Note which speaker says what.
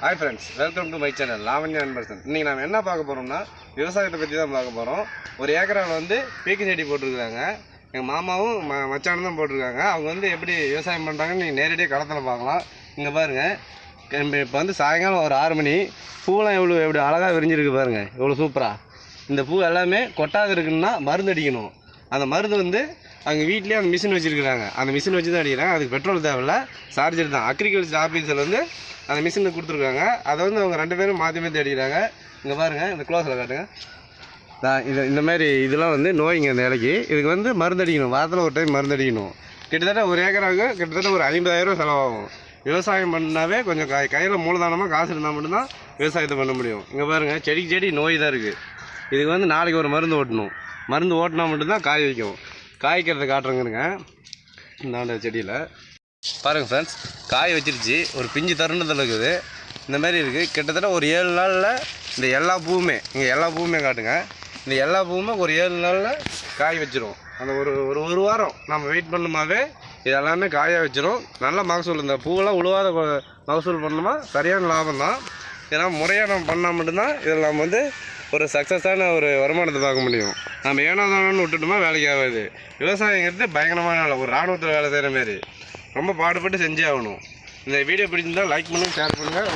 Speaker 1: Hi friends welcome to my channel Lavanya Anbarasan இன்றைக்கி நம்ம என்ன பார்க்க போகிறோம்னா விவசாயத்தை பற்றி தான் பார்க்க போகிறோம் ஒரு ஏக்கராவில் வந்து பீக்கு செடி போட்டிருக்காங்க. எங்கள் மாமாவும் ம மச்சானும் தான் போட்டிருக்காங்க. அவங்க வந்து எப்படி விவசாயம் பண்ணுறாங்கன்னு நீங்கள் நேரடியாக களத்தில் பார்க்கலாம். இங்கே பாருங்கள் இப்போ வந்து சாயங்காலம் ஒரு ஆறு மணி. பூவெல்லாம் எவ்வளோ எப்படி அழகாக விரிஞ்சிருக்கு பாருங்கள் எவ்வளோ சூப்பராக இந்த பூ எல்லாமே கொட்டாது இருக்குன்னா மருந்து அடிக்கணும். அந்த மருந்து வந்து அவங்க வீட்லேயே அந்த மிஷின் வச்சுருக்குறாங்க. அந்த மிஷின் வச்சு தான் அடிக்கிறாங்க. அதுக்கு பெட்ரோல் தேவையில்ல. சார்ஜர் தான். அக்ரிகல்ச்சர் ஆஃபீஸில் வந்து அந்த மிஷினை கொடுத்துருக்காங்க. அதை வந்து அவங்க ரெண்டு பேரும் மாற்றி மாற்றி அடிக்கிறாங்க. இங்கே பாருங்கள் இந்த க்ளோஸில் காட்டுங்க. தான் இது இந்த மாதிரி இதெல்லாம் வந்து நோய்ங்க இந்த இலைக்கு இதுக்கு வந்து மருந்து அடிக்கணும். வாரத்தில் ஒரு டைம் மருந்து அடிக்கணும். கிட்டத்தட்ட ஒரு ஏக்கராவுக்கு கிட்டத்தட்ட ஒரு ஐம்பதாயிரம் செலவாகும். விவசாயம் பண்ணாவே கொஞ்சம் கை கையில் மூலதனமாக காசு இருந்தால் மட்டும்தான் விவசாயத்தை பண்ண முடியும். இங்கே பாருங்கள் செடிக்கு செடி நோய் தான் இருக்குது இதுக்கு வந்து நாளைக்கு ஒரு மருந்து ஓட்டணும். மருந்து ஓட்டினா மட்டும்தான் காய் வைக்கும் காய்க்கிறத காட்டுறேங்கிறங்க இந்த செடியில். பாருங்கள் ஃப்ரெண்ட்ஸ் காய் வச்சிருச்சு. ஒரு பிஞ்சு தருணத்தில் இருக்குது. இந்த மாதிரி இருக்குது கிட்டத்தட்ட ஒரு ஏழு நாளில் இந்த எல்லா பூவுமே இங்கே எல்லா பூவுமே காட்டுங்க. இந்த எல்லா பூவுமே ஒரு ஏழு நாளில் காய் வச்சிரும். அந்த ஒரு ஒரு ஒரு வாரம் நம்ம வெயிட் பண்ணுமாவே இது எல்லாமே காய வச்சிரும். நல்ல மகசூல். இந்த பூவெல்லாம் உழுவாத மகசூல் பண்ணோமா சரியான லாபம் தான் ஏன்னா முறையாக நம்ம பண்ணால் மட்டும்தான் இதில் நம்ம வந்து ஒரு சக்ஸஸான ஒரு வருமானத்தை பார்க்க முடியும். நம்ம ஏனோ தானோன்னு விட்டுட்டோமா வேலைக்கு ஆகாது. விவசாயங்கிறது பயங்கரமான வேலை. ஒரு இராணுவத்தில் வேலை செய்கிற மாதிரி ரொம்ப பாடுபட்டு செஞ்சே ஆகணும். இந்த வீடியோ பிடிச்சிருந்தால் லைக் பண்ணுங்கள் ஷேர் பண்ணுங்கள்